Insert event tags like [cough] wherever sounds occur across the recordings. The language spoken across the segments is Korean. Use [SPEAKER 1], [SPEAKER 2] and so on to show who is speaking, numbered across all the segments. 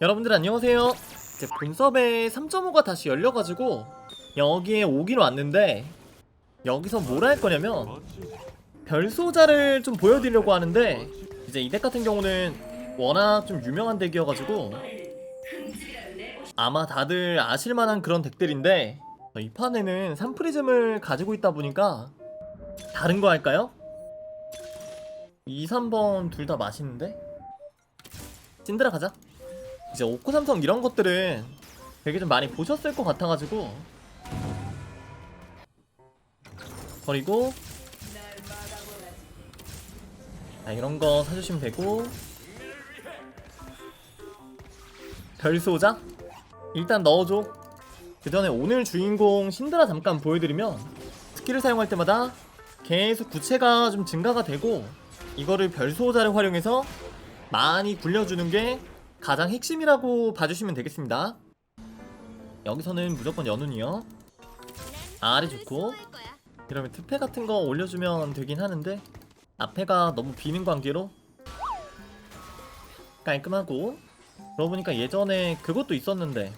[SPEAKER 1] 여러분들 안녕하세요. 이제 본섭에 3.5가 다시 열려가지고 여기에 오긴 왔는데 여기서 뭘 할 거냐면 별소자를 좀 보여드리려고 하는데 이제 이 덱 같은 경우는 워낙 좀 유명한 덱이어가지고 아마 다들 아실만한 그런 덱들인데 이 판에는 3프리즘을 가지고 있다 보니까 다른 거 할까요? 2, 3번 둘 다 맛있는데? 찐드라 가자 이제 오코 삼성 이런 것들은 되게 좀 많이 보셨을 것 같아가지고. 버리고. 자 이런 거 사주시면 되고. 별소자? 일단 넣어줘. 그 전에 오늘 주인공 신드라 잠깐 보여드리면 스킬을 사용할 때마다 계속 구체가 좀 증가가 되고 이거를 별소자를 활용해서 많이 굴려주는 게 가장 핵심이라고 봐주시면 되겠습니다. 여기서는 무조건 연운이요. 아래 좋고 이러면 특패 같은 거 올려주면 되긴 하는데 앞에가 너무 비는 관계로 깔끔하고 그러고 보니까 예전에 그것도 있었는데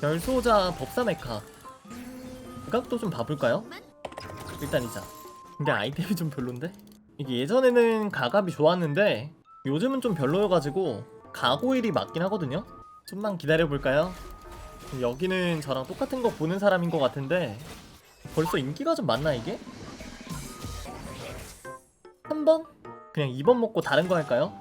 [SPEAKER 1] 별소자 법사 메카 그 각도 좀 봐볼까요? 일단 이자 근데 아이템이 좀 별론데? 이게 예전에는 가갑이 좋았는데 요즘은 좀 별로여가지고 가고일이 맞긴 하거든요? 좀만 기다려볼까요? 여기는 저랑 똑같은 거 보는 사람인 것 같은데 벌써 인기가 좀 많나 이게? 3번? 그냥 2번 먹고 다른 거 할까요?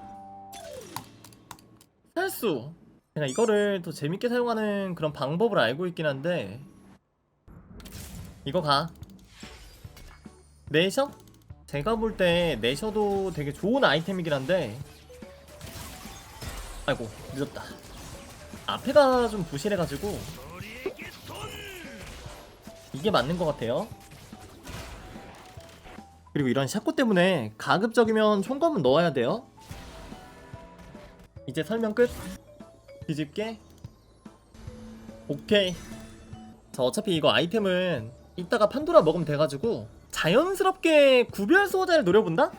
[SPEAKER 1] 살수! 그냥 이거를 더 재밌게 사용하는 그런 방법을 알고 있긴 한데 이거 가 내셔? 제가 볼 때 내셔도 되게 좋은 아이템이긴 한데 아이고 늦었다. 앞에가 좀 부실해가지고 이게 맞는 것 같아요. 그리고 이런 샤코 때문에 가급적이면 총검은 넣어야 돼요. 이제 설명 끝. 뒤집게. 오케이. 자 어차피 이거 아이템은 이따가 판도라 먹으면 돼가지고 자연스럽게 구별 수호자를 노려본다?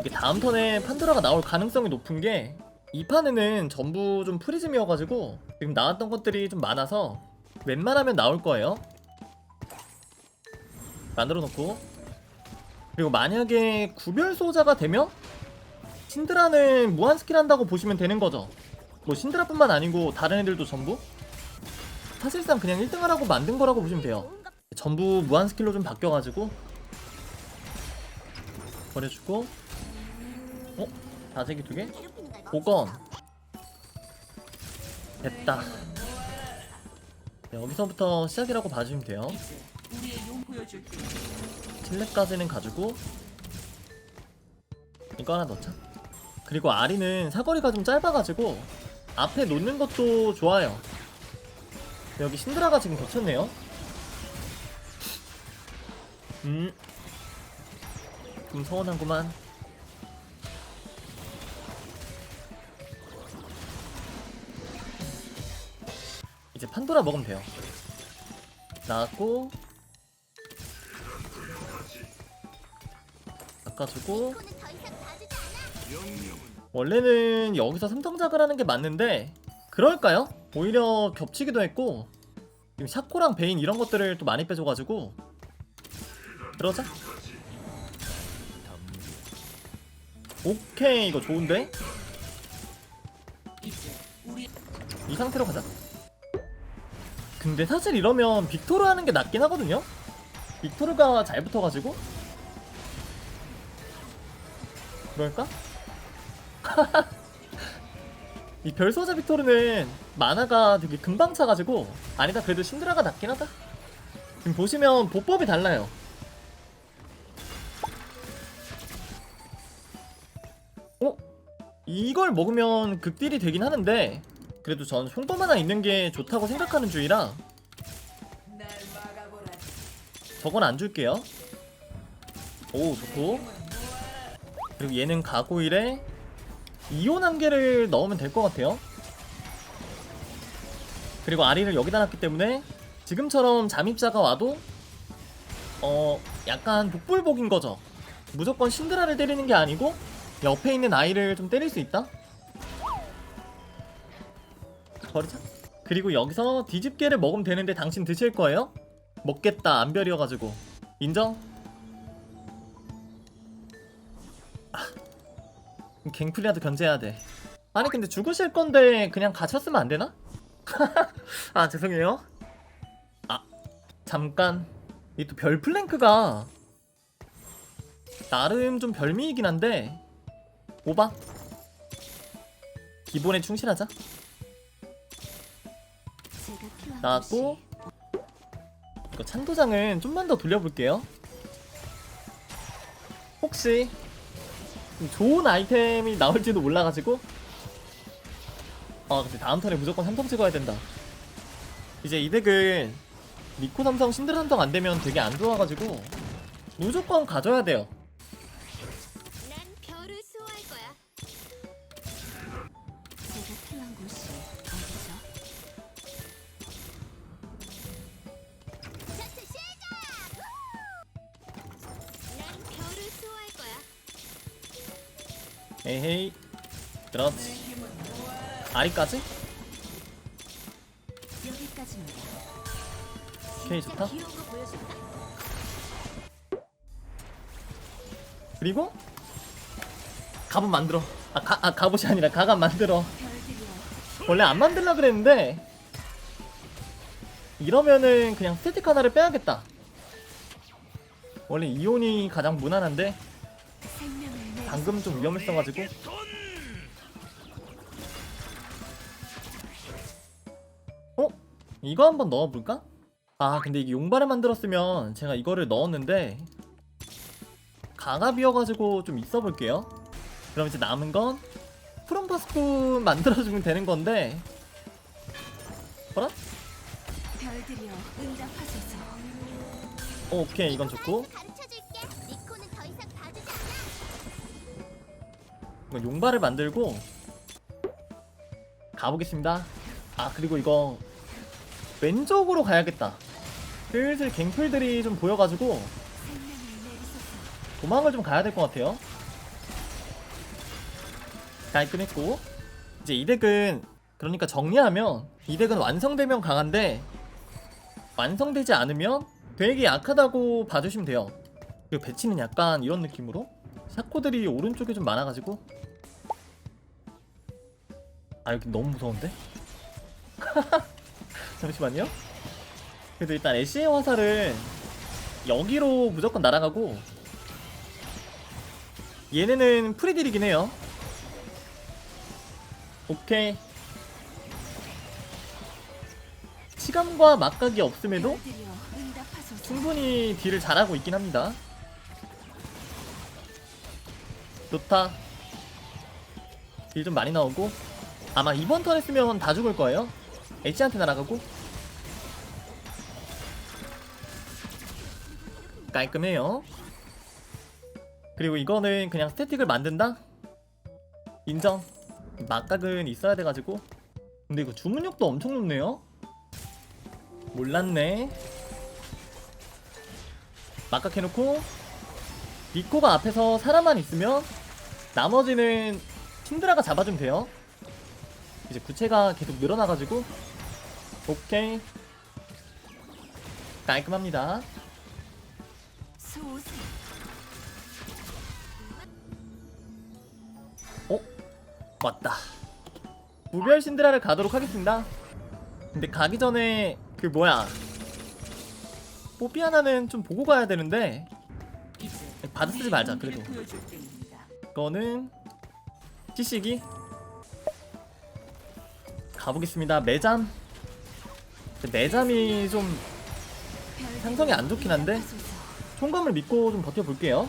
[SPEAKER 1] 이게 다음 턴에 판도라가 나올 가능성이 높은 게 이 판에는 전부 좀 프리즘이어가지고 지금 나왔던 것들이 좀 많아서 웬만하면 나올 거예요. 만들어 놓고. 그리고 만약에 구별 수호자가 되면 신드라는 무한 스킬 한다고 보시면 되는 거죠. 뭐 신드라뿐만 아니고 다른 애들도 전부. 사실상 그냥 1등 하라고 만든 거라고 보시면 돼요. 전부 무한 스킬로 좀 바뀌어가지고. 버려주고. 어? 다재기 두 개? 복원 됐다. 네, 여기서부터 시작이라고 봐주시면 돼요. 칠레까지는 가지고 이거 하나 넣자. 그리고 아리는 사거리가 좀 짧아가지고 앞에 놓는 것도 좋아요. 여기 신드라가 지금 겹쳤네요. 음. 좀 서운한구만 이제 판도라 먹으면 돼요 나왔고 깎아주고 원래는 여기서 삼성작을 하는 게 맞는데 그럴까요? 오히려 겹치기도 했고 지금 샤코랑 베인 이런 것들을 또 많이 빼줘가지고 그러자 오케이 이거 좋은데? 이 상태로 가자 근데 사실 이러면 빅토르 하는 게 낫긴 하거든요? 빅토르가 잘 붙어가지고 그럴까? [laughs] 이 별소자 빅토르는 만화가 되게 금방 차가지고 아니다 그래도 신드라가 낫긴 하다 지금 보시면 보법이 달라요 어? 이걸 먹으면 극딜이 되긴 하는데 그래도 전 송범 하나 있는 게 좋다고 생각하는 주의라 저건 안 줄게요. 오 좋고. 그리고 얘는 가고일에 이온 한 개를 넣으면 될 것 같아요. 그리고 아리를 여기다 놨기 때문에 지금처럼 잠입자가 와도 어 약간 복불복인 거죠. 무조건 신드라를 때리는 게 아니고 옆에 있는 아이를 좀 때릴 수 있다 버리자. 그리고 여기서 뒤집개를 먹으면 되는데 당신 드실 거예요? 먹겠다. 안별이어가지고. 인정? 아, 갱플이라도 견제해야 돼. 아니 근데 죽으실 건데 그냥 갇혔으면 안 되나? [laughs] 아 죄송해요. 아 잠깐. 이 또 별 플랭크가 나름 좀 별미이긴 한데. 오바. 기본에 충실하자 나왔고 이거 찬도장은 좀만 더 돌려볼게요. 혹시 좀 좋은 아이템이 나올지도 몰라가지고. 아 근데 다음 턴에 무조건 삼성 찍어야 된다. 이제 이 덱은 니코 삼성 신드라 삼성 안되면 되게 안 좋아가지고 무조건 가져야 돼요 에헤이. 그렇지. 아리까지?
[SPEAKER 2] 진짜
[SPEAKER 1] 좋다? 그리고? 갑옷 만들어. 아, 가, 아 갑옷이 아니라 가갑 만들어. 원래 안 만들라 그랬는데 이러면은 그냥 스태틱 하나를 빼야겠다. 원래 이온이 가장 무난한데 방금 좀 위험했어가지고 어? 이거 한번 넣어볼까? 아 근데 이게 용발을 만들었으면 제가 이거를 넣었는데 가갑이어가지고 좀 있어볼게요 그럼 이제 남은 건 프롬파스푼 [laughs] 만들어주면 되는 건데
[SPEAKER 2] 응답하소서.
[SPEAKER 1] 어, 오케이 이건 좋고 용발을 만들고 가보겠습니다. 아 그리고 이거 왼쪽으로 가야겠다. 슬슬 갱플들이 좀 보여가지고. 도망을 좀 가야 될 것 같아요. 깔끔했고 이제 이 덱은 그러니까 정리하면 이 덱은 완성되면 강한데 완성되지 않으면 되게 약하다고 봐주시면 돼요. 그리고 배치는 약간 이런 느낌으로 샤코들이 오른쪽에 좀 많아가지고 아 여기 너무 무서운데? [laughs] 잠시만요. 그래도 일단 애쉬의 화살은 여기로 무조건 날아가고 얘네는 프리딜이긴 해요. 오케이. 치감과 막각이 없음에도. 충분히 딜을 잘하고 있긴 합니다. 좋다. 딜 좀 많이 나오고 아마 이번 턴 했으면 다 죽을 거예요. 엣지한테 날아가고 깔끔해요. 그리고 이거는 그냥 스태틱을 만든다? 인정. 막각은 있어야 돼가지고. 근데 이거 주문력도 엄청 높네요. 몰랐네. 막각 해놓고 니코가 앞에서 사람만 있으면 나머지는 신드라가 잡아주면 돼요. 이제 구체가 계속 늘어나가지고 오케이 깔끔합니다. 어? 맞다. 무별 신드라를 가도록 하겠습니다. 근데 가기 전에 그 뭐야 뽀삐 하나는 좀 보고 가야 되는데 바드 쓰지 말자 그래도 이 거는 CC기? 가보겠습니다. 매잠? 매잠이 좀 상성이 안 좋긴 한데 총감을 믿고 좀 버텨볼게요.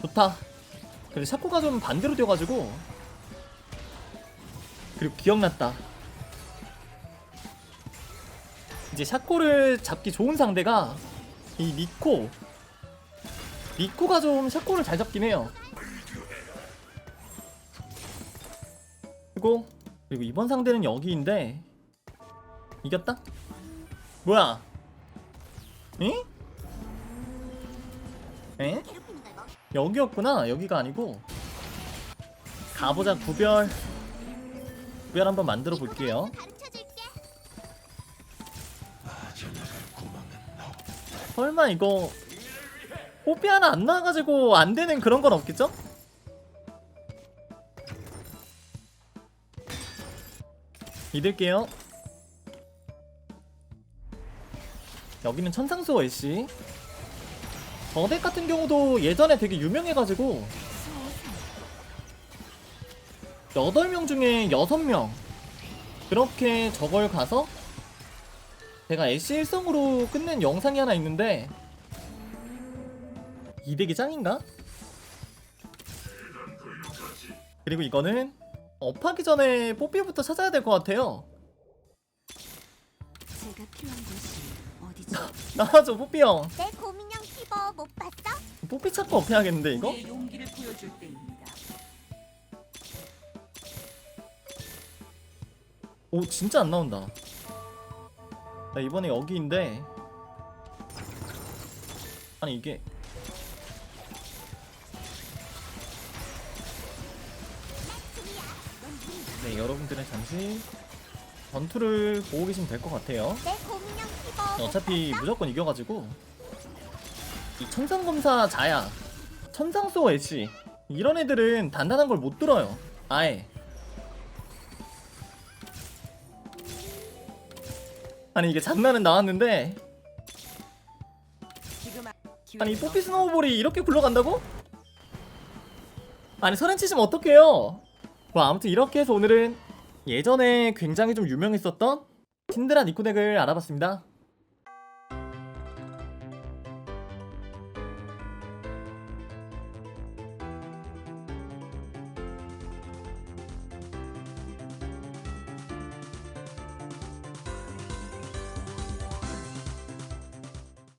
[SPEAKER 1] 좋다. 근데 샤코가 좀 반대로 뛰어가지고 그리고 기억났다. 이제 샤코를 잡기 좋은 상대가 이 니코 니코가 좀 샤코를 잘 잡긴 해요 그리고 그리고 이번 상대는 여기인데 이겼다? 뭐야? 응? 에? 여기였구나 여기가 아니고 가보자 구별 특별 한번 만들어 볼게요. 설마 이거 뽀삐 하나 안 나와가지고 안 되는 그런 건 없겠죠? 믿을게요. 여기는 천상수호 애쉬. 저덱 같은 경우도 예전에 되게 유명해가지고 8명 중에 6명 그렇게 저걸 가서 제가 애쉬 1성으로 끝낸 영상이 하나 있는데 이 덱이 짱인가? 그리고 이거는 업하기 전에 뽀삐부터 찾아야 될 것 같아요
[SPEAKER 3] 제가 필요한 곳이 어디죠? [laughs]
[SPEAKER 1] 나와줘 뽀삐 형
[SPEAKER 2] 내 고민형 피버 못 봤어?
[SPEAKER 1] 뽀삐 찾고 업해야겠는데 이거?
[SPEAKER 3] 내 용기를 보여줄 때입니다.
[SPEAKER 1] 오 진짜 안 나온다 나 이번에 여기인데 아니 이게 네 여러분들은 잠시 전투를 보고 계시면 될 것 같아요.
[SPEAKER 2] 내 피버 못
[SPEAKER 1] 어차피? 무조건 이겨가지고. 이 천상검사 자야 천상소 애쉬 이런 애들은 단단한 걸 못 들어요. 아예. 아니 이게 장난은 나왔는데.
[SPEAKER 3] 아-
[SPEAKER 1] 아니 뽀삐 스노우볼이 이렇게 굴러간다고? 아니 서렌 치시면 어떡해요 뭐 아무튼 이렇게 해서 오늘은 예전에 굉장히 좀 유명했었던 신드라 니코덱을 알아봤습니다